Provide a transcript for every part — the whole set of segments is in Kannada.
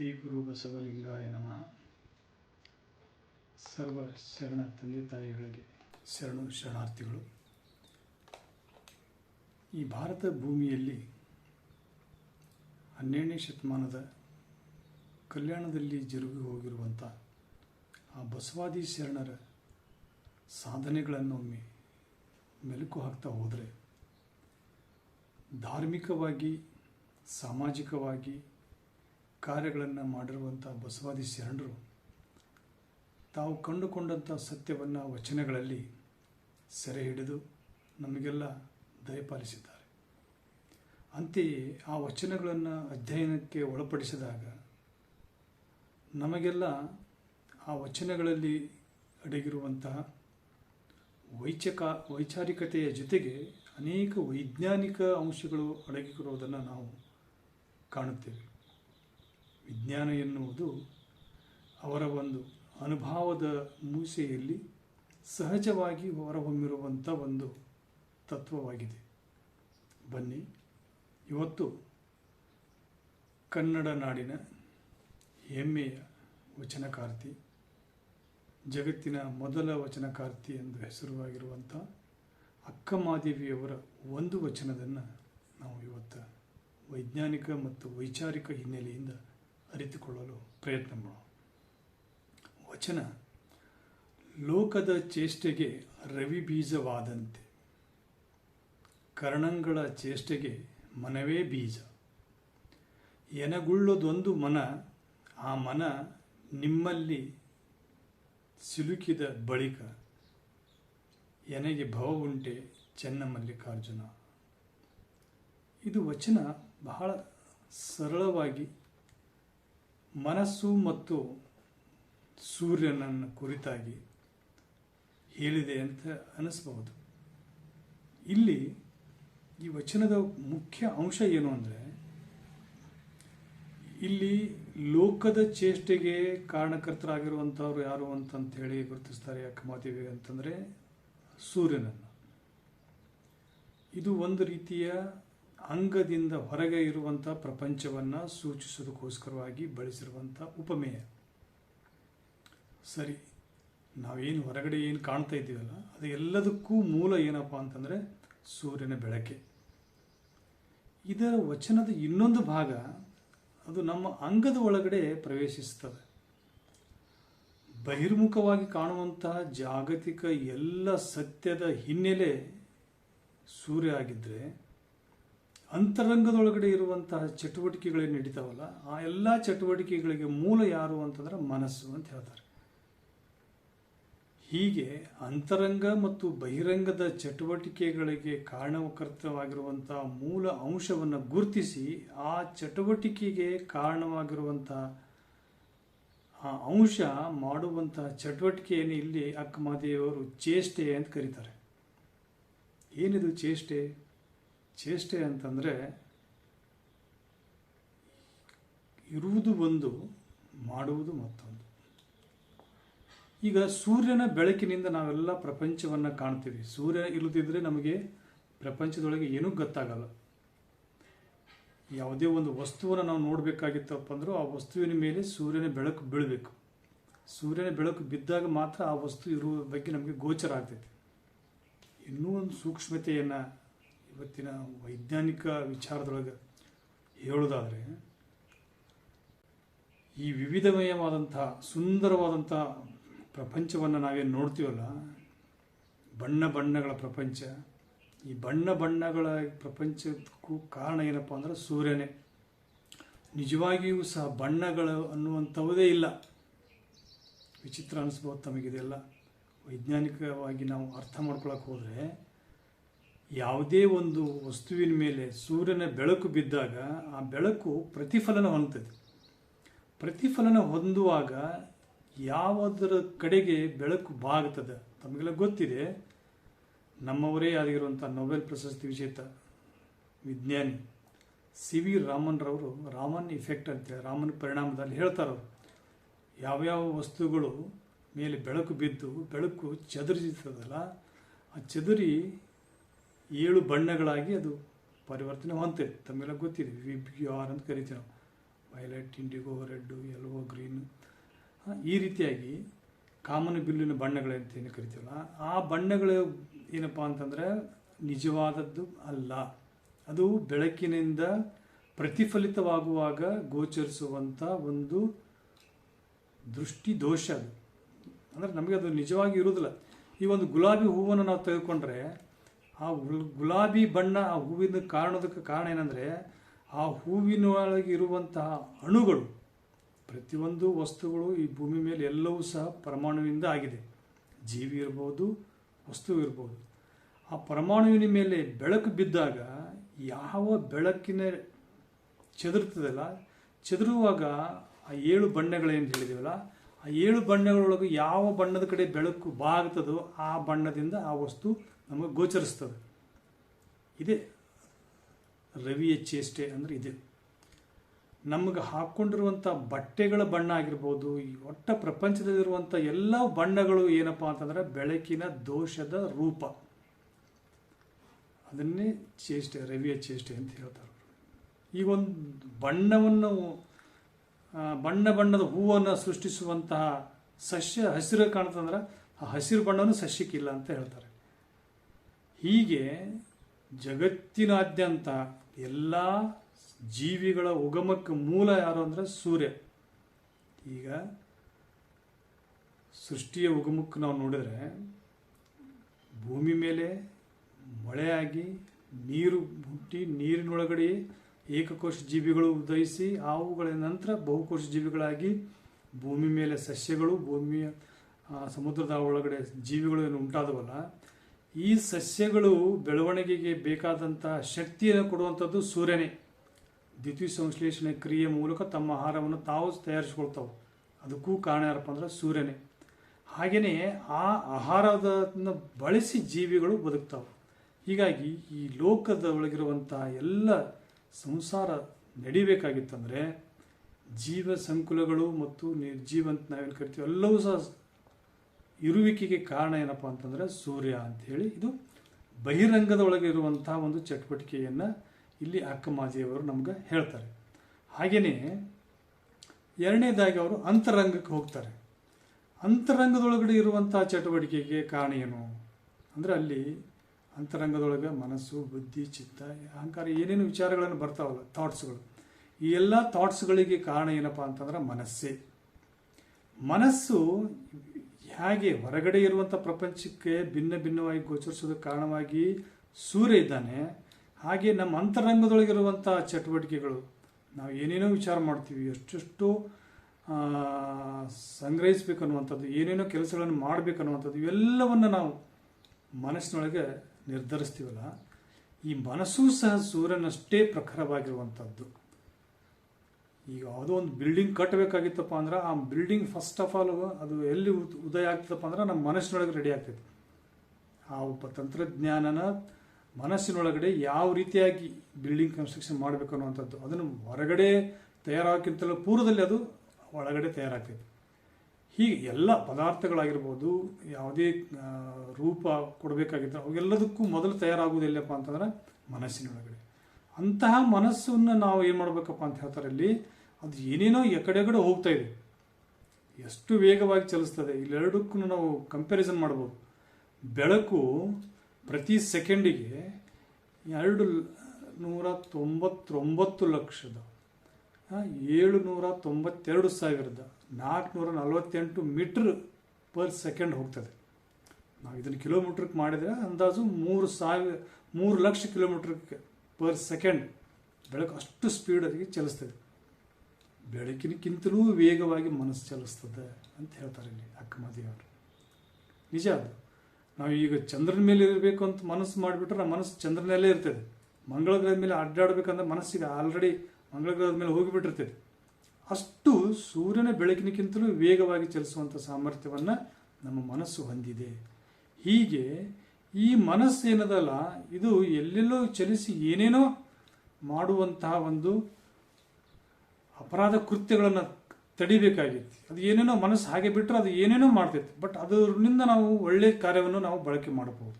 ಶ್ರೀ ಗುರು ಬಸವಲಿಂಗಾಯ ನಮಃ. ಸರ್ವ ಶರಣ ತಂದೆ ತಾಯಿಗಳಿಗೆ ಶರಣು ಶರಣಾರ್ಥಿಗಳು. ಈ ಭಾರತ ಭೂಮಿಯಲ್ಲಿ ಹನ್ನೆರಡನೇ ಶತಮಾನದ ಕಲ್ಯಾಣದಲ್ಲಿ ಜರುಗಿ ಹೋಗಿರುವಂಥ ಆ ಬಸವಾದಿ ಶರಣರ ಸಾಧನೆಗಳನ್ನೊಮ್ಮೆ ಮೆಲುಕು ಹಾಕ್ತಾ ಹೋದರೆ, ಧಾರ್ಮಿಕವಾಗಿ, ಸಾಮಾಜಿಕವಾಗಿ ಕಾರ್ಯಗಳನ್ನು ಮಾಡಿರುವಂಥ ಬಸವಾದಿ ಶರಣರು, ತಾವು ಕಂಡುಕೊಂಡಂಥ ಸತ್ಯವನ್ನು ವಚನಗಳಲ್ಲಿ ಸೆರೆ ಹಿಡಿದು ನಮಗೆಲ್ಲ ದಯಪಾಲಿಸಿದ್ದಾರೆ ಅಂತೆಯೇ ಆ ವಚನಗಳನ್ನು ಅಧ್ಯಯನಕ್ಕೆ ಒಳಪಡಿಸಿದಾಗ ನಮಗೆಲ್ಲ ಆ ವಚನಗಳಲ್ಲಿ ಅಡಗಿರುವಂತಹ ವೈಚಕ, ವೈಚಾರಿಕತೆಯ ಜೊತೆಗೆ ಅನೇಕ ವೈಜ್ಞಾನಿಕ ಅಂಶಗಳು ಅಡಗಿರುವುದನ್ನು ನಾವು ಕಾಣುತ್ತೇವೆ. ವಿಜ್ಞಾನ ಎನ್ನುವುದು ಅವರ ಒಂದು ಅನುಭವದ ಮೂಸೆಯಲ್ಲಿ ಸಹಜವಾಗಿ ಹೊರಹೊಮ್ಮಿರುವಂಥ ಒಂದು ತತ್ವವಾಗಿದೆ. ಬನ್ನಿ, ಇವತ್ತು ಕನ್ನಡ ನಾಡಿನ ಹೆಮ್ಮೆಯ ವಚನಕಾರ್ತಿ, ಜಗತ್ತಿನ ಮೊದಲ ವಚನಕಾರ್ತಿ ಎಂದು ಹೆಸರುವಾಗಿರುವಂಥ ಅಕ್ಕಮಾದೇವಿಯವರ ಒಂದು ವಚನದನ್ನು ನಾವು ಇವತ್ತು ವೈಜ್ಞಾನಿಕ ಮತ್ತು ವೈಚಾರಿಕ ಹಿನ್ನೆಲೆಯಿಂದ ಅರಿತುಕೊಳ್ಳಲು ಪ್ರಯತ್ನ ಮಾಡೋಣ. ವಚನ, ಲೋಕದ ಚೇಷ್ಟೆಗೆ ರವಿ ಬೀಜವಾದಂತೆ. ಕರ್ಣಂಗಳ ಚೇಷ್ಟೆಗೆ ಮನವೇ ಬೀಜ. ಎನಗುಳ್ಳದೊಂದು ಮನ, ಆ ಮನ ನಿಮ್ಮಲ್ಲಿ ಸಿಲುಕಿದ ಬಳಿಕ, ಎನಗೆ ಭವ ಉಂಟೆ ಚೆನ್ನಮಲ್ಲಿಕಾರ್ಜುನ ಇದು ವಚನ ಬಹಳ ಸರಳವಾಗಿ ಮನಸ್ಸು ಮತ್ತು ಸೂರ್ಯನನ್ನು ಕುರಿತಾಗಿ ಹೇಳಿದೆ ಅಂತ ಅನಿಸ್ಬಹುದು. ಇಲ್ಲಿ ಈ ವಚನದ ಮುಖ್ಯ ಅಂಶ ಏನು ಅಂದರೆ, ಇಲ್ಲಿ ಲೋಕದ ಚೇಷ್ಟೆಗೆ ಕಾರಣಕರ್ತರಾಗಿರುವಂಥವ್ರು ಯಾರು ಅಂತಂತ ಹೇಳಿ ಗುರುತಿಸ್ತಾರೆ ಅಕ್ಕಮಾದೇವಿ ಅಂತಂದರೆ ಸೂರ್ಯನನ್ನು. ಇದು ಒಂದು ರೀತಿಯ ಅಂಗದಿಂದ ಹೊರಗೆ ಇರುವಂಥ ಪ್ರಪಂಚವನ್ನು ಸೂಚಿಸೋದಕ್ಕೋಸ್ಕರವಾಗಿ ಬಳಸಿರುವಂಥ ಉಪಮೇಯ. ಸರಿ, ನಾವೇನು ಹೊರಗಡೆ ಏನು ಕಾಣ್ತಾ ಇದ್ದೀವಲ್ಲ, ಅದು ಎಲ್ಲದಕ್ಕೂ ಮೂಲ ಏನಪ್ಪ ಅಂತಂದರೆ ಸೂರ್ಯನ ಬೆಳಕೆ. ಇದರ ವಚನದ ಇನ್ನೊಂದು ಭಾಗ, ಅದು ನಮ್ಮ ಅಂಗದ ಒಳಗಡೆ ಪ್ರವೇಶಿಸ್ತದೆ ಬಹಿರ್ಮುಖವಾಗಿ ಕಾಣುವಂತಹ ಜಾಗತಿಕ ಎಲ್ಲ ಸತ್ಯದ ಹಿನ್ನೆಲೆ ಸೂರ್ಯ ಆಗಿದ್ದರೆ ಅಂತರಂಗದೊಳಗಡೆ ಇರುವಂತಹ ಚಟುವಟಿಕೆಗಳೇನು ನಡೀತಾವಲ್ಲ, ಆ ಎಲ್ಲ ಚಟುವಟಿಕೆಗಳಿಗೆ ಮೂಲ ಯಾರು ಅಂತಂದ್ರೆ ಮನಸ್ಸು ಅಂತ ಹೇಳ್ತಾರೆ. ಹೀಗೆ ಅಂತರಂಗ ಮತ್ತು ಬಹಿರಂಗದ ಚಟುವಟಿಕೆಗಳಿಗೆ ಕಾರಣಕರ್ತವಾಗಿರುವಂಥ ಮೂಲ ಅಂಶವನ್ನು ಗುರುತಿಸಿ ಆ ಚಟುವಟಿಕೆಗೆ ಕಾರಣವಾಗಿರುವಂತಹ ಆ ಅಂಶ ಮಾಡುವಂತಹ ಚಟುವಟಿಕೆಯನ್ನು ಇಲ್ಲಿ ಅಕ್ಕಮಹಾದೇವರು ಚೇಷ್ಟೆ ಅಂತ ಕರೀತಾರೆ. ಏನಿದು ಚೇಷ್ಟೆ? ಚೇಷ್ಟೆ ಅಂತಂದರೆ ಇರುವುದು ಒಂದು ಮಾಡುವುದು ಮತ್ತೊಂದು. ಈಗ ಸೂರ್ಯನ ಬೆಳಕಿನಿಂದ ನಾವೆಲ್ಲ ಪ್ರಪಂಚವನ್ನು ಕಾಣ್ತೀವಿ. ಸೂರ್ಯ ಇಲ್ಲದಿದ್ದರೆ ನಮಗೆ ಪ್ರಪಂಚದೊಳಗೆ ಏನೂ ಗೊತ್ತಾಗಲ್ಲ. ಯಾವುದೇ ಒಂದು ವಸ್ತುವನ್ನು ನಾವು ನೋಡಬೇಕಾಗಿತ್ತಪ್ಪ ಅಂದರೂ ಆ ವಸ್ತುವಿನ ಮೇಲೆ ಸೂರ್ಯನ ಬೆಳಕು ಬೀಳಬೇಕು. ಸೂರ್ಯನ ಬೆಳಕು ಬಿದ್ದಾಗ ಮಾತ್ರ ಆ ವಸ್ತು ಇರುವ ಬಗ್ಗೆ ನಮಗೆ ಗೋಚರ ಆಗ್ತೈತಿ. ಇನ್ನೂ ಒಂದು ಸೂಕ್ಷ್ಮತೆಯನ್ನು ಇವತ್ತಿನ ವೈಜ್ಞಾನಿಕ ವಿಚಾರದೊಳಗೆ ಹೇಳೋದಾದರೆ ಈ ವಿವಿಧಮಯವಾದಂಥ, ಸುಂದರವಾದಂಥ ಪ್ರಪಂಚವನ್ನು ನಾವೇನು ನೋಡ್ತೀವಲ್ಲ, ಬಣ್ಣ ಬಣ್ಣಗಳ ಪ್ರಪಂಚ. ಈ ಬಣ್ಣ ಬಣ್ಣಗಳ ಪ್ರಪಂಚಕ್ಕೂ ಕಾರಣ ಏನಪ್ಪ ಅಂದರೆ ಸೂರ್ಯನೇ. ನಿಜವಾಗಿಯೂ ಸಹ ಬಣ್ಣಗಳು ಅನ್ನುವಂಥವುದೇ ಇಲ್ಲ. ವಿಚಿತ್ರ ಅನಿಸ್ಬೋದು ತಮಗಿದೆಲ್ಲ. ವೈಜ್ಞಾನಿಕವಾಗಿ ನಾವು ಅರ್ಥ ಮಾಡ್ಕೊಳಕ್ಕೆ ಹೋದರೆ ಯಾವುದೇ ಒಂದು ವಸ್ತುವಿನ ಮೇಲೆ ಸೂರ್ಯನ ಬೆಳಕು ಬಿದ್ದಾಗ ಆ ಬೆಳಕು ಪ್ರತಿಫಲನ ಹೊಂದುತ್ತದೆ ಪ್ರತಿಫಲನ ಹೊಂದುವಾಗ ಯಾವುದರ ಕಡೆಗೆ ಬೆಳಕು ಬಾಗುತ್ತದೆ ತಮಗೆಲ್ಲ ಗೊತ್ತಿದೆ, ನಮ್ಮವರೇ ಆಗಿರುವಂಥ ನೊಬೆಲ್ ಪ್ರಶಸ್ತಿ ವಿಜೇತ ವಿಜ್ಞಾನಿ ಸಿ ವಿ ರಾಮನ್ರವರು, ರಾಮನ್ ಇಫೆಕ್ಟ್ ಅಂತೇಳಿ ರಾಮನ್ ಪರಿಣಾಮದಲ್ಲಿ ಹೇಳ್ತಾರೆ ಅವರು ಯಾವ್ಯಾವ ವಸ್ತುಗಳು ಮೇಲೆ ಬೆಳಕು ಬಿದ್ದು ಬೆಳಕು ಚದುರಿಸಿರ್ತದಲ್ಲ, ಆ ಚದುರಿ ಏಳು ಬಣ್ಣಗಳಾಗಿ ಅದು ಪರಿವರ್ತನೆ ಹೊಂದ್ತೈತೆ ತಮ್ಮೆಲ್ಲ ಗೊತ್ತಿದೆ. ವಿ ಪಿ ಆರ್ ಅಂತ ಕರಿತೀವಿ ನಾವು violet indigo red yellow green ಈ ರೀತಿಯಾಗಿ ಕಾಮನ್ ಬಿಲ್ಲಿನ ಬಣ್ಣಗಳಂತ ಏನು ಕರಿತೀವಲ್ಲ ಆ ಬಣ್ಣಗಳು ಏನಪ್ಪ ಅಂತಂದರೆ ನಿಜವಾದದ್ದು ಅಲ್ಲ. ಅದು ಬೆಳಕಿನಿಂದ ಪ್ರತಿಫಲಿತವಾಗುವಾಗ ಗೋಚರಿಸುವಂಥ ಒಂದು ದೃಷ್ಟಿ ದೋಷ ಅದು. ಅಂದರೆ ನಮಗೆ ಅದು ನಿಜವಾಗಿ ಇರುವುದಿಲ್ಲ. ಈ ಒಂದು ಗುಲಾಬಿ ಹೂವನ್ನು ನಾವು ತೆಗೆದುಕೊಂಡ್ರೆ ಆ ಗುಲ್- ಗುಲಾಬಿ ಬಣ್ಣ ಆ ಹೂವಿನ ಕಾರಣದಕ್ಕೆ ಕಾರಣ ಏನಂದರೆ, ಆ ಹೂವಿನೊಳಗೆ ಇರುವಂತಹ ಅಣುಗಳು, ಪ್ರತಿಯೊಂದು ವಸ್ತುಗಳು ಈ ಭೂಮಿ ಮೇಲೆ ಎಲ್ಲವೂ ಸಹ ಪರಮಾಣುವಿಂದ ಆಗಿದೆ. ಜೀವಿ ಇರ್ಬೋದು, ವಸ್ತು ಇರ್ಬೋದು. ಆ ಪರಮಾಣುವಿನ ಮೇಲೆ ಬೆಳಕು ಬಿದ್ದಾಗ ಯಾವ ಬೆಳಕಿನ ಚದುರ್ತದಲ್ಲ, ಚದುರುವಾಗ ಆ ಏಳು ಬಣ್ಣಗಳೇನು ಹೇಳಿದೀವಲ್ಲ ಆ ಏಳು ಬಣ್ಣಗಳೊಳಗೆ ಯಾವ ಬಣ್ಣದ ಕಡೆ ಬೆಳಕು ಬಾಗ್ತದೋ ಆ ಬಣ್ಣದಿಂದ ಆ ವಸ್ತು ನಮಗೆ ಗೋಚರಿಸ್ತದೆ. ಇದೆ. ರವಿಯ ಚೇಷ್ಟೆ ಅಂದರೆ ಇದೆ. ನಮಗೆ ಹಾಕ್ಕೊಂಡಿರುವಂಥ ಬಟ್ಟೆಗಳ ಬಣ್ಣ ಆಗಿರ್ಬೋದು, ಈ ಒಟ್ಟ ಪ್ರಪಂಚದಲ್ಲಿರುವಂಥ ಎಲ್ಲ ಬಣ್ಣಗಳು ಏನಪ್ಪ ಅಂತಂದ್ರೆ ಬೆಳಕಿನ ದೋಷದ ರೂಪ. ಅದನ್ನೇ ಚೇಷ್ಟೆ ರವಿಯ ಚೇಷ್ಟೆ ಅಂತ ಹೇಳ್ತಾರೆ. ಈ ಒಂದು ಬಣ್ಣವನ್ನು ಬಣ್ಣ ಬಣ್ಣದ ಹೂವನ್ನು ಸೃಷ್ಟಿಸುವಂತಹ ಸಸ್ಯ ಹಸಿರು ಕಾಣ್ತಂದ್ರೆ ಆ ಹಸಿರು ಬಣ್ಣವನ್ನು ಸಸ್ಯಕ್ಕಿಲ್ಲ ಅಂತ ಹೇಳ್ತಾರೆ. ಹೀಗೆ ಜಗತ್ತಿನಾದ್ಯಂತ ಎಲ್ಲ ಜೀವಿಗಳ ಉಗಮಕ್ಕೆ ಮೂಲ ಯಾರು ಅಂದರೆ ಸೂರ್ಯ. ಈಗ ಸೃಷ್ಟಿಯ ಉಗಮಕ್ಕೆ ನಾವು ನೋಡಿದರೆ ಭೂಮಿ ಮೇಲೆ ಮಳೆಯಾಗಿ ನೀರು ಹುಟ್ಟಿ ನೀರಿನೊಳಗಡೆ ಏಕಕೋಶ ಜೀವಿಗಳು ಉದಯಿಸಿ ಅವುಗಳ ನಂತರ ಬಹುಕೋಶ ಜೀವಿಗಳಾಗಿ ಭೂಮಿ ಮೇಲೆ ಸಸ್ಯಗಳು ಭೂಮಿಯ ಸಮುದ್ರದ ಒಳಗಡೆ ಜೀವಿಗಳು ಏನು ಉಂಟಾದವಲ್ಲ, ಈ ಸಸ್ಯಗಳು ಬೆಳವಣಿಗೆಗೆ ಬೇಕಾದಂಥ ಶಕ್ತಿಯನ್ನು ಕೊಡುವಂಥದ್ದು ಸೂರ್ಯನೇ. ದ್ವಿತೀಯ ಸಂಶ್ಲೇಷಣೆ ಕ್ರಿಯೆ ಮೂಲಕ ತಮ್ಮ ಆಹಾರವನ್ನು ತಾವು ತಯಾರಿಸ್ಕೊಳ್ತಾವೆ. ಅದಕ್ಕೂ ಕಾರಣ ಯಾರಪ್ಪ ಅಂದ್ರೆ ಸೂರ್ಯನೇ. ಹಾಗೆಯೇ ಆ ಆಹಾರದನ್ನು ಬಳಸಿ ಜೀವಿಗಳು ಬದುಕ್ತಾವೆ. ಹೀಗಾಗಿ ಈ ಲೋಕದ ಒಳಗಿರುವಂತಹ ಎಲ್ಲ ಸಂಸಾರ ನಡಿಬೇಕಾಗಿತ್ತಂದರೆ ಜೀವ ಸಂಕುಲಗಳು ಮತ್ತು ನಿರ್ಜೀವ ಅಂತ ನಾವೇನು ಕರಿತೀವಿ, ಎಲ್ಲವೂ ಸಹ ಇರುವಿಕೆಗೆ ಕಾರಣ ಏನಪ್ಪ ಅಂತಂದರೆ ಸೂರ್ಯ ಅಂಥೇಳಿ ಇದು ಬಹಿರಂಗದ ಒಳಗೆ ಇರುವಂತಹ ಒಂದು ಚಟುವಟಿಕೆಯನ್ನು ಇಲ್ಲಿ ಅಕ್ಕಮಾಜಿಯವರು ನಮ್ಗೆ ಹೇಳ್ತಾರೆ. ಹಾಗೆಯೇ ಎರಡನೇದಾಗಿ ಅವರು ಅಂತರಂಗಕ್ಕೆ ಹೋಗ್ತಾರೆ. ಅಂತರಂಗದೊಳಗಡೆ ಇರುವಂತಹ ಚಟುವಟಿಕೆಗೆ ಕಾರಣ ಏನು? ಅಂದರೆ ಅಲ್ಲಿ ಅಂತರಂಗದೊಳಗೆ ಮನಸ್ಸು ಬುದ್ಧಿ ಚಿತ್ತ ಅಹಂಕಾರ ಏನೇನು ವಿಚಾರಗಳನ್ನು ಬರ್ತಾವಲ್ಲ ಥಾಟ್ಸ್ಗಳು ಈ ಎಲ್ಲ ಥಾಟ್ಸ್ಗಳಿಗೆ ಕಾರಣ ಏನಪ್ಪ ಅಂತಂದ್ರೆ ಮನಸ್ಸೇ. ಮನಸ್ಸು ಹೇಗೆ ಹೊರಗಡೆ ಇರುವಂಥ ಪ್ರಪಂಚಕ್ಕೆ ಭಿನ್ನ ಭಿನ್ನವಾಗಿ ಗೋಚರಿಸೋದಕ್ಕೆ ಕಾರಣವಾಗಿ ಸೂರ್ಯ ಇದ್ದಾನೆ. ಹಾಗೆ ನಮ್ಮ ಅಂತರಂಗದೊಳಗಿರುವಂಥ ಚಟುವಟಿಕೆಗಳು ನಾವು ಏನೇನೋ ವಿಚಾರ ಮಾಡ್ತೀವಿ ಎಷ್ಟೆಷ್ಟು ಆ, ಸಂಗ್ರಹಿಸ್ಬೇಕು ಅನ್ನುವಂಥದ್ದು ಏನೇನೋ ಕೆಲಸಗಳನ್ನು ಮಾಡಬೇಕು ಅನ್ನುವಂಥದ್ದು ಇವೆಲ್ಲವನ್ನು ನಾವು ಮನಸ್ಸಿನೊಳಗೆ ನಿರ್ಧರಿಸ್ತೀವಲ್ಲ, ಈ ಮನಸ್ಸು ಸಹ ಸೂರ್ಯನಷ್ಟೇ ಪ್ರಖರವಾಗಿರುವಂಥದ್ದು. ಈಗ ಯಾವುದೋ ಒಂದು ಬಿಲ್ಡಿಂಗ್ ಕಟ್ಟಬೇಕಾಗಿತ್ತಪ್ಪ ಅಂದ್ರೆ ಆ ಬಿಲ್ಡಿಂಗ್ ಫಸ್ಟ್ ಆಫ್ ಆಲ್ ಅದು ಎಲ್ಲಿ ಉದ್- ಉದಯ ಆಗ್ತದಪ್ಪ ಅಂದ್ರೆ ನಮ್ಮ ಮನಸ್ಸಿನೊಳಗೆ ರೆಡಿ ಆಗ್ತೈತಿ. ಆ ಒಬ್ಬ ತಂತ್ರಜ್ಞಾನನ ಮನಸ್ಸಿನೊಳಗಡೆ ಯಾವ ರೀತಿಯಾಗಿ ಬಿಲ್ಡಿಂಗ್ ಕನ್ಸ್ಟ್ರಕ್ಷನ್ ಮಾಡಬೇಕು ಅನ್ನುವಂಥದ್ದು. ಅದನ್ನು ಹೊರಗಡೆ ತಯಾರಾಗೋಕ್ಕಿಂತಲೂ ಪೂರ್ವದಲ್ಲಿ ಅದು ಒಳಗಡೆ ತಯಾರಾಗ್ತೈತಿ. ಹೀಗೆ ಎಲ್ಲ ಪದಾರ್ಥಗಳಾಗಿರ್ಬೋದು, ಯಾವುದೇ ರೂಪ ಕೊಡಬೇಕಾಗಿದ್ದರೆ ಅವೆಲ್ಲದಕ್ಕೂ ಮೊದಲು ತಯಾರಾಗುವುದಿಲ್ಲಪ್ಪ ಅಂತಂದ್ರೆ ಮನಸ್ಸಿನೊಳಗಡೆ. ಅಂತಹ ಮನಸ್ಸನ್ನು ನಾವು ಏನು ಮಾಡಬೇಕಪ್ಪ ಅಂತ ಹೇಳ್ತಾರೆ ಇಲ್ಲಿ ಅದು ಏನೇನೋ ಎಕಡೆಗಡೆ ಹೋಗ್ತಾ ಇದೆ. ಎಷ್ಟು ವೇಗವಾಗಿ ಚಲಿಸ್ತದೆ. ಇಲ್ಲೆರಡಕ್ಕೂ ನಾವು ಕಂಪ್ಯಾರಿಸನ್ ಮಾಡ್ಬೋದು. ಬೆಳಕು ಪ್ರತಿ ಸೆಕೆಂಡಿಗೆ ಎರಡು ನೂರ ತೊಂಬತ್ತೊಂಬತ್ತು ಲಕ್ಷದ ಏಳು ನೂರ ತೊಂಬತ್ತೆರಡು ಸಾವಿರದ ನಾಲ್ಕುನೂರ ನಲವತ್ತೆಂಟು ಮೀಟ್ರ್ ಪರ್ ಸೆಕೆಂಡ್ ಹೋಗ್ತದೆ. ನಾವು ಇದನ್ನು ಕಿಲೋಮೀಟ್ರಿಗೆ ಮಾಡಿದರೆ ಅಂದಾಜು ಮೂರು ಸಾವಿರ, ಮೂರು ಲಕ್ಷ ಕಿಲೋಮೀಟ್ರ್ ಪರ್ ಸೆಕೆಂಡ್ ಬೆಳಕು ಅಷ್ಟು ಸ್ಪೀಡಾಗಿ ಚಲಿಸ್ತದೆ. ಬೆಳಕಿನಕ್ಕಿಂತಲೂ ವೇಗವಾಗಿ ಮನಸ್ಸು ಚಲಿಸ್ತದೆ ಅಂತ ಹೇಳ್ತಾರೆ ಇಲ್ಲಿ ಅಕ್ಕಮದಿಯವರು ನಿಜ ಅದು. ನಾವು ಈಗ ಚಂದ್ರನ ಮೇಲೆ ಇರಬೇಕು ಅಂತ ಮನಸ್ಸು ಮಾಡಿಬಿಟ್ರೆ ನಮ್ಮ ಮನಸ್ಸು ಚಂದ್ರನಲ್ಲೇ ಇರ್ತದೆ. ಮಂಗಳ ಗ್ರಹದ ಮೇಲೆ ಅಡ್ಡಾಡಬೇಕಂದ್ರೆ ಮನಸ್ಸಿಗೆ ಆಲ್ರೆಡಿ ಮಂಗಳ ಗ್ರಹದ ಮೇಲೆ ಹೋಗಿಬಿಟ್ಟಿರ್ತದೆ. ಅಷ್ಟು ಸೂರ್ಯನ ಬೆಳಕಿನಕ್ಕಿಂತಲೂ ವೇಗವಾಗಿ ಚಲಿಸುವಂಥ ಸಾಮರ್ಥ್ಯವನ್ನು ನಮ್ಮ ಮನಸ್ಸು ಹೊಂದಿದೆ. ಹೀಗೆ ಈ ಮನಸ್ಸು ಏನದಲ್ಲ, ಇದು ಎಲ್ಲೆಲ್ಲೋ ಚಲಿಸಿ ಏನೇನೋ ಮಾಡುವಂತಹ ಒಂದು ಅಪರಾಧ ಕೃತ್ಯಗಳನ್ನು ತಡಿಬೇಕಾಗಿತ್ತು. ಅದು ಏನೇನೋ ಮನಸ್ಸು ಹಾಗೆ ಬಿಟ್ಟರೆ ಅದು ಏನೇನೋ ಮಾಡ್ತೈತೆ ಬಟ್ ಅದರಿಂದ ನಾವು ಒಳ್ಳೆಯ ಕಾರ್ಯವನ್ನು ನಾವು ಬಳಕೆ ಮಾಡಬಹುದು.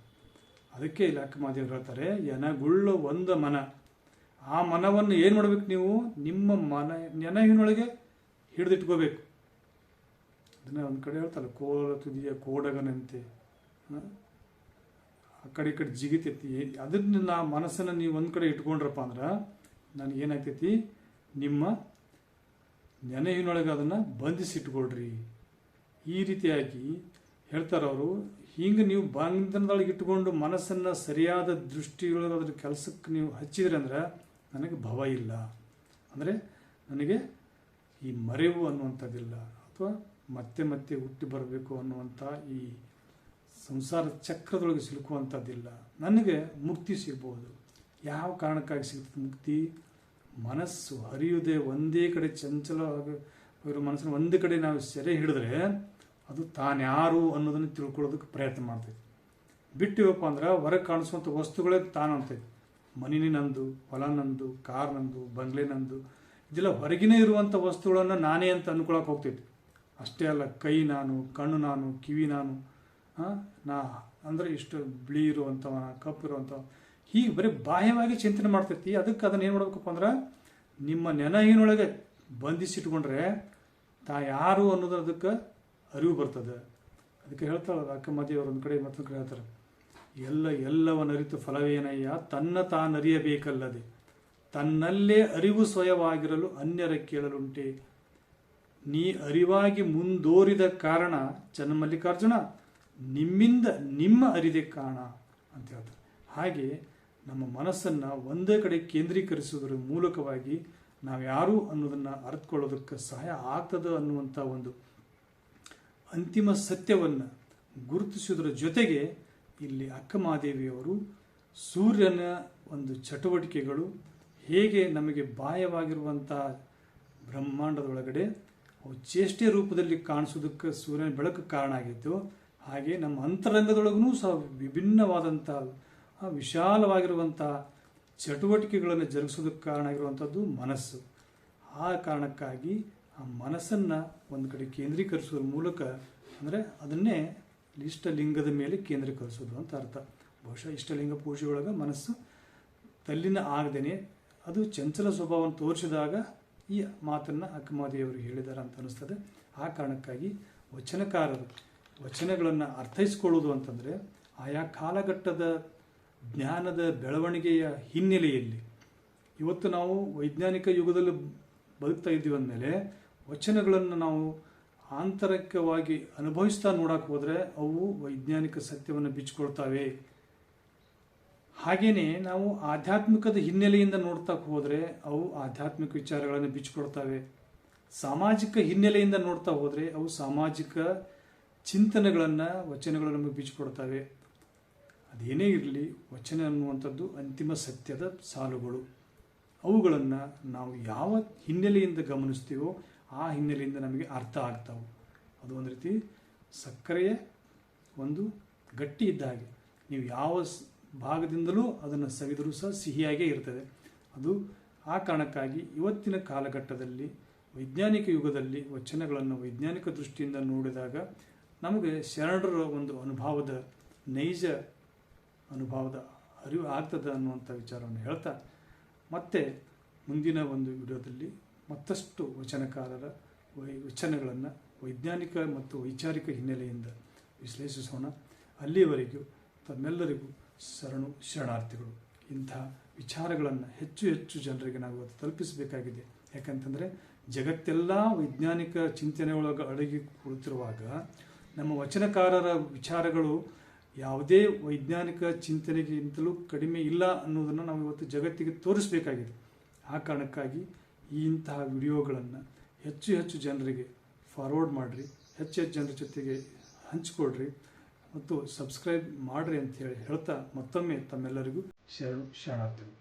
ಅದಕ್ಕೆ ಇಲಾಖೆ ಮಾಧ್ಯಮ ಹೇಳ್ತಾರೆ, ಎನಗುಳ್ಳ ಒಂದ ಮನ. ಆ ಮನವನ್ನು ಏನು ಮಾಡಬೇಕು ನೀವು? ನಿಮ್ಮ ಮನ ನೆನಹಿನೊಳಗೆ ಹಿಡಿದಿಟ್ಕೋಬೇಕು. ಅದನ್ನ ಒಂದು ಕಡೆ ಹೇಳ್ತಾರೆ ಕೋಲ ತುದಿಯ ಕೋಡಗನಂತೆ? ಆ ಕಡೆ ಈ ಕಡೆ ಜಿಗಿತೈತಿ. ಅದನ್ನ ನಾ ಮನಸ್ಸನ್ನು ನೀವು ಒಂದು ಕಡೆ ಇಟ್ಕೊಂಡ್ರಪ್ಪ ಅಂದ್ರೆ ನನಗೆ ಏನಾಗ್ತೈತಿ? ನಿಮ್ಮ ನೆನಹಿನೊಳಗೆ ಅದನ್ನು ಬಂಧಿಸಿಟ್ಕೊಳ್ರಿ. ಈ ರೀತಿಯಾಗಿ ಹೇಳ್ತಾರೆ ಅವರು, ಹಿಂಗೆ ನೀವು ಬಂಧನದೊಳಗೆ ಇಟ್ಕೊಂಡು ಮನಸ್ಸನ್ನು ಸರಿಯಾದ ದೃಷ್ಟಿಯೊಳಗೆ ಅದ್ರ ಕೆಲಸಕ್ಕೆ ನೀವು ಹಚ್ಚಿದ್ರಿ ಅಂದ್ರೆ ನನಗೆ ಭವ ಇಲ್ಲ. ಅಂದರೆ ನನಗೆ ಈ ಮರೆವು ಅನ್ನುವಂಥದ್ದಿಲ್ಲ. ಅಥವಾ ಮತ್ತೆ ಮತ್ತೆ ಹುಟ್ಟಿ ಬರಬೇಕು ಅನ್ನುವಂಥ ಈ ಸಂಸಾರ ಚಕ್ರದೊಳಗೆ ಸಿಲುಕುವಂಥದ್ದಿಲ್ಲ. ನನಗೆ ಮುಕ್ತಿ ಸಿಗ್ಬೋದು. ಯಾವ ಕಾರಣಕ್ಕಾಗಿ ಸಿಗ್ತದೆ ಮುಕ್ತಿ? ಮನಸ್ಸು ಹರಿಯುವುದೇ ಒಂದೇ ಕಡೆ ಚಂಚಲವಾಗಿರೋ ಮನಸ್ಸನ್ನು ಒಂದೇ ಕಡೆ ನಾವು ಸೆರೆ ಹಿಡಿದ್ರೆ ಅದು ತಾನ್ಯಾರು ಅನ್ನೋದನ್ನು ತಿಳ್ಕೊಳ್ಳೋದಕ್ಕೆ ಪ್ರಯತ್ನ ಮಾಡ್ತೈತಿ. ಬಿಟ್ಟಿವಪ್ಪ ಅಂದ್ರೆ ಹೊರಗೆ ಕಾಣಿಸುವಂಥ ವಸ್ತುಗಳೇ ತಾನು ಅಂತೈತಿ ಮನಿನಿ ನಂದು, ಹೊಲ ನಂದು, ಕಾರ್ ನಂದು, ಬಂಗ್ಲೆ ನಂದು, ಇದೆಲ್ಲ ಹೊರಗಿನೇ ಇರುವಂಥ ವಸ್ತುಗಳನ್ನು ನಾನೇ ಅಂತ ಅಂದ್ಕೊಳಕ್ಕೆ ಹೋಗ್ತೈತಿ ಅಷ್ಟೇ ಅಲ್ಲ, ಕೈ ನಾನು, ಕಣ್ಣು ನಾನು, ಕಿವಿ ನಾನು ನಾ ಅಂದರೆ ಇಷ್ಟು ಬಿಳಿ ಇರುವಂಥವ ಕಪ್ಪು ಇರುವಂಥವ ಹೀಗೆ ಬರೀ ಬಾಹ್ಯವಾಗಿ ಚಿಂತನೆ ಮಾಡ್ತೈತಿ ಅದಕ್ಕೆ ಅದನ್ನ ಏನು ಮಾಡ್ಬೇಕಪ್ಪ ಅಂದ್ರೆ, ನಿಮ್ಮ ನೆನಹಿನೊಳಗೆ ಬಂಧಿಸಿಟ್ಕೊಂಡ್ರೆ, ತಾ ಯಾರು ಅನ್ನೋದು ಅದಕ್ಕೆ ಅರಿವು ಬರ್ತದೆ. ಅದಕ್ಕೆ ಹೇಳ್ತಾಳೆ ಅಕ್ಕಮದಿಯವರು ಒಂದು ಕಡೆ ಮತ್ತೊಂದು ಕಡೆ ಹೇಳ್ತಾರೆ. ಎಲ್ಲ ಎಲ್ಲವನರಿತು ಫಲವೇನಯ್ಯ? ತನ್ನ ತಾನರಿಯಬೇಕಲ್ಲದೆ ತನ್ನಲ್ಲೇ ಅರಿವು ಸ್ವಯವಾಗಿರಲು ಅನ್ಯರ ಕೇಳಲುಂಟೆ. ನೀ ಅರಿವಾಗಿ ಮುಂದೋರಿದ ಕಾರಣ ಚನ್ನಮಲ್ಲಿಕಾರ್ಜುನ ನಿಮ್ಮಿಂದ ನಿಮ್ಮ ಅರಿದೆ ಕಾರಣ ಅಂತ ಹೇಳ್ತಾರೆ. ಹಾಗೆ ನಮ್ಮ ಮನಸ್ಸನ್ನು ಒಂದೇ ಕಡೆ ಕೇಂದ್ರೀಕರಿಸುವುದರ ಮೂಲಕವಾಗಿ ನಾವು ಯಾರು ಅನ್ನೋದನ್ನು ಅರ್ಥಕೊಳ್ಳೋದಕ್ಕೆ ಸಹಾಯ ಆಗ್ತದೆ ಅನ್ನುವಂಥ ಒಂದು ಅಂತಿಮ ಸತ್ಯವನ್ನು ಗುರುತಿಸುವುದರ ಜೊತೆಗೆ ಇಲ್ಲಿ ಅಕ್ಕಮಹಾದೇವಿಯವರು ಸೂರ್ಯನ ಒಂದು ಚಟುವಟಿಕೆಗಳು ಹೇಗೆ ನಮಗೆ ಬಾಹ್ಯವಾಗಿರುವಂಥ ಬ್ರಹ್ಮಾಂಡದೊಳಗಡೆ ಅವು ಚೇಷ್ಟೆ ರೂಪದಲ್ಲಿ ಕಾಣಿಸೋದಕ್ಕೆ ಸೂರ್ಯನ ಬೆಳಕು ಕಾರಣ ಆಗಿತ್ತು ಹಾಗೆ ನಮ್ಮ ಅಂತರಂಗದೊಳಗೂ ಸಹ ವಿಭಿನ್ನವಾದಂಥ ವಿಶಾಲವಾಗಿರುವಂಥ ಚಟುವಟಿಕೆಗಳನ್ನು ಜರುಗಿಸೋದಕ್ಕೆ ಕಾರಣ ಆಗಿರುವಂಥದ್ದು ಮನಸ್ಸು. ಆ ಕಾರಣಕ್ಕಾಗಿ ಆ ಮನಸ್ಸನ್ನು ಒಂದು ಕಡೆ ಕೇಂದ್ರೀಕರಿಸೋದ್ರ ಮೂಲಕ ಅಂದರೆ ಅದನ್ನೇ ಇಷ್ಟಲಿಂಗದ ಮೇಲೆ ಕೇಂದ್ರೀಕರಿಸೋದು ಅಂತ ಅರ್ಥ. ಬಹುಶಃ ಇಷ್ಟಲಿಂಗ ಪೂಜೆ ಒಳಗೆ ಮನಸ್ಸು ತಲ್ಲಿನ ಆಗದೇನೆ. ಅದು ಚಂಚಲ ಸ್ವಭಾವವನ್ನು ತೋರಿಸಿದಾಗ ಈ ಮಾತನ್ನು ಅಕ್ಕಮಾದೇವರು ಹೇಳಿದ್ದಾರೆ ಅಂತ ಅನಿಸ್ತದೆ. ಆ ಕಾರಣಕ್ಕಾಗಿ ವಚನಕಾರರು ವಚನಗಳನ್ನು ಅರ್ಥೈಸ್ಕೊಳ್ಳೋದು ಅಂತಂದರೆ ಆಯಾ ಕಾಲಘಟ್ಟದ ಜ್ಞಾನದ ಬೆಳವಣಿಗೆಯ ಹಿನ್ನೆಲೆಯಲ್ಲಿ ಇವತ್ತು ನಾವು ವೈಜ್ಞಾನಿಕ ಯುಗದಲ್ಲಿ ಬದುಕ್ತಾ ಇದ್ದೀವಿ ಅಂದಮೇಲೆ ವಚನಗಳನ್ನು ನಾವು ಆಂತರಿಕವಾಗಿ ಅನುಭವಿಸ್ತಾ ನೋಡಕ್ಕೆ ಹೋದರೆ ಅವು ವೈಜ್ಞಾನಿಕ ಸತ್ಯವನ್ನು ಬಿಚ್ಚಿಕೊಳ್ತಾವೆ ಹಾಗೆಯೇ ನಾವು ಆಧ್ಯಾತ್ಮಿಕದ ಹಿನ್ನೆಲೆಯಿಂದ ನೋಡ್ತಾ ಹೋದರೆ ಅವು ಆಧ್ಯಾತ್ಮಿಕ ವಿಚಾರಗಳನ್ನು ಬಿಚ್ಚಿಕೊಡ್ತವೆ ಸಾಮಾಜಿಕ ಹಿನ್ನೆಲೆಯಿಂದ ನೋಡ್ತಾ ಹೋದರೆ ಅವು ಸಾಮಾಜಿಕ ಚಿಂತನೆಗಳನ್ನು ವಚನಗಳು ನಮಗೆ ಬಿಚ್ಚಿಕೊಡ್ತವೆ ಅದೇನೇ ಇರಲಿ, ವಚನ ಅನ್ನುವಂಥದ್ದು ಅಂತಿಮ ಸತ್ಯದ ಸಾಲುಗಳು. ಅವುಗಳನ್ನು ನಾವು ಯಾವ ಹಿನ್ನೆಲೆಯಿಂದ ಗಮನಿಸ್ತೀವೋ ಆ ಹಿನ್ನೆಲೆಯಿಂದ ನಮಗೆ ಅರ್ಥ ಆಗ್ತಾವೆ. ಅದು ಒಂದು ರೀತಿ ಸಕ್ಕರೆಯ ಒಂದು ಗಟ್ಟಿ ಇದ್ದ ಹಾಗೆ. ನೀವು ಯಾವ ಭಾಗದಿಂದಲೂ ಅದನ್ನು ಸವಿದರೂ ಸಹ ಸಿಹಿಯಾಗೇ ಇರ್ತದೆ. ಅದು ಆ ಕಾರಣಕ್ಕಾಗಿ ಇವತ್ತಿನ ಕಾಲಘಟ್ಟದಲ್ಲಿ, ವೈಜ್ಞಾನಿಕ ಯುಗದಲ್ಲಿ ವಚನಗಳನ್ನು ವೈಜ್ಞಾನಿಕ ದೃಷ್ಟಿಯಿಂದ ನೋಡಿದಾಗ ನಮಗೆ ಶರಣರ ಒಂದು ಅನುಭವದ, ನೈಜ ಅನುಭವದ ಅರಿವು ಆಗ್ತದೆ ಅನ್ನುವಂಥ ವಿಚಾರವನ್ನು ಹೇಳ್ತಾ, ಮತ್ತೆ ಮುಂದಿನ ಒಂದು ವಿಡಿಯೋದಲ್ಲಿ ಮತ್ತಷ್ಟು ವಚನಕಾರರ ವಚನಗಳನ್ನು ವೈಜ್ಞಾನಿಕ ಮತ್ತು ವೈಚಾರಿಕ ಹಿನ್ನೆಲೆಯಿಂದ ವಿಶ್ಲೇಷಿಸೋಣ. ಅಲ್ಲಿಯವರೆಗೂ ತಮ್ಮೆಲ್ಲರಿಗೂ ಶರಣು ಶರಣಾರ್ಥಿಗಳು. ಇಂತಹ ವಿಚಾರಗಳನ್ನು ಹೆಚ್ಚು ಹೆಚ್ಚು ಜನರಿಗೆ ನಾವು ಇವತ್ತು ತಲುಪಿಸಬೇಕಾಗಿದೆ. ಯಾಕಂತಂದರೆ, ಜಗತ್ತೆಲ್ಲ ವೈಜ್ಞಾನಿಕ ಚಿಂತನೆ ಒಳಗೆ ಅಡಗಿ ಕುಳಿತಿರುವಾಗ ನಮ್ಮ ವಚನಕಾರರ ವಿಚಾರಗಳು ಯಾವುದೇ ವೈಜ್ಞಾನಿಕ ಚಿಂತನೆಗಿಂತಲೂ ಕಡಿಮೆ ಇಲ್ಲ ಅನ್ನೋದನ್ನು ನಾವು ಇವತ್ತು ಜಗತ್ತಿಗೆ ತೋರಿಸಬೇಕಾಗಿದೆ. ಆ ಕಾರಣಕ್ಕಾಗಿ ಇಂತಹ ವಿಡಿಯೋಗಳನ್ನು ಹೆಚ್ಚು ಹೆಚ್ಚು ಜನರಿಗೆ ಫಾರ್ವರ್ಡ್ ಮಾಡಿರಿ, ಹೆಚ್ಚು ಹೆಚ್ಚು ಜನರ ಜೊತೆಗೆ ಹಂಚಿಕೊಡ್ರಿ ಮತ್ತು ಸಬ್ಸ್ಕ್ರೈಬ್ ಮಾಡಿರಿ ಅಂತ ಹೇಳಿ ಹೇಳ್ತಾ ಮತ್ತೊಮ್ಮೆ ತಮ್ಮೆಲ್ಲರಿಗೂ ಶರಣು, ಶರಣಾರ್ಥಿಗಳು.